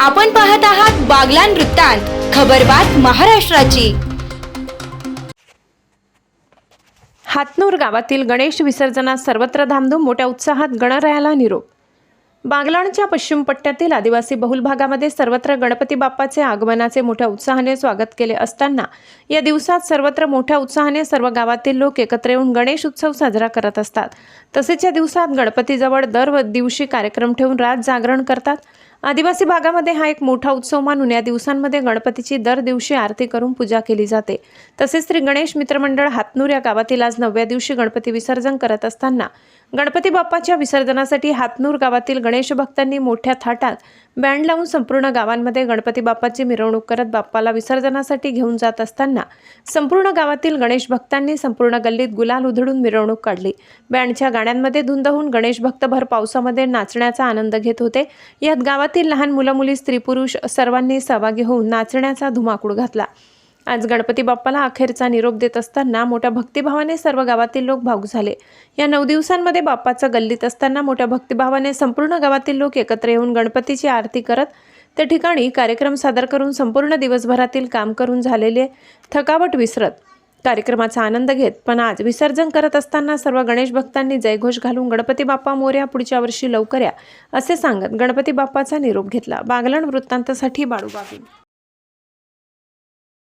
आपण पाहत आहात बागलान वृत्तांत खबरबात महाराष्ट्राची. हातनूर गावातील गणेश विसर्जनास सर्वत्र धामधूम मोठ्या उत्साहात गणरायाला निरोप. बागलाणच्या पश्चिम पट्ट्यातील आदिवासी बहुल भागामध्ये सर्वत्र गणपती बाप्पाचे आगमनाचे मोठ्या उत्साहाने स्वागत केले असताना या दिवसात सर्वत्र मोठ्या उत्साहाने सर्व गावातील लोक एकत्र येऊन गणेश उत्सव साजरा करत असतात. तसेच या दिवसात गणपतीजवळ दर दिवशी कार्यक्रम ठेवून रात जागरण करतात. आदिवासी भागामध्ये हा एक मोठा उत्सव मानून या दिवसांमध्ये गणपतीची दर दिवशी आरती करून पूजा केली जाते. तसेच श्री गणेश मित्रमंडळ हातनूर या गावातील आज नवव्या दिवशी गणपती विसर्जन करत असताना गणपती बाप्पाच्या विसर्जनासाठी हातनूर गावातील गणेश भक्तांनी मोठ्या थाटात बँड लावून संपूर्ण गावांमध्ये गणपती बाप्पाची मिरवणूक करत बाप्पाला विसर्जनासाठी घेऊन जात असताना संपूर्ण गावातील गणेश भक्तांनी संपूर्ण गल्लीत गुलाल उधळून मिरवणूक काढली. बँडच्या गाण्यांमध्ये धुंद होऊन गणेश भक्त भर पावसामध्ये नाचण्याचा आनंद घेत होते. यात गावात गावातील लहान मुलं मुली स्त्री पुरुष सर्वांनी सहभागी होऊन नाचण्याचा धुमाकूळ घातला. आज गणपती बाप्पाला अखेरचा निरोप देत असताना मोठ्या भक्तिभावाने सर्व गावातील लोक भाऊक झाले. या नऊ दिवसांमध्ये बाप्पाचं गल्लीत असताना मोठ्या भक्तिभावाने संपूर्ण गावातील लोक एकत्र येऊन गणपतीची आरती करत त्या ठिकाणी कार्यक्रम सादर करून संपूर्ण दिवसभरातील काम करून झालेले थकावट विसरत. कार्यक्रमाचा आनंद घेत पण आज विसर्जन करत असताना सर्व गणेश भक्तांनी जयघोष घालून गणपती बाप्पा मोर्या पुढच्या वर्षी लवकर या असे सांगत गणपती बाप्पाचा निरोप घेतला. बागलण वृत्तांतासाठी बाळू बाबी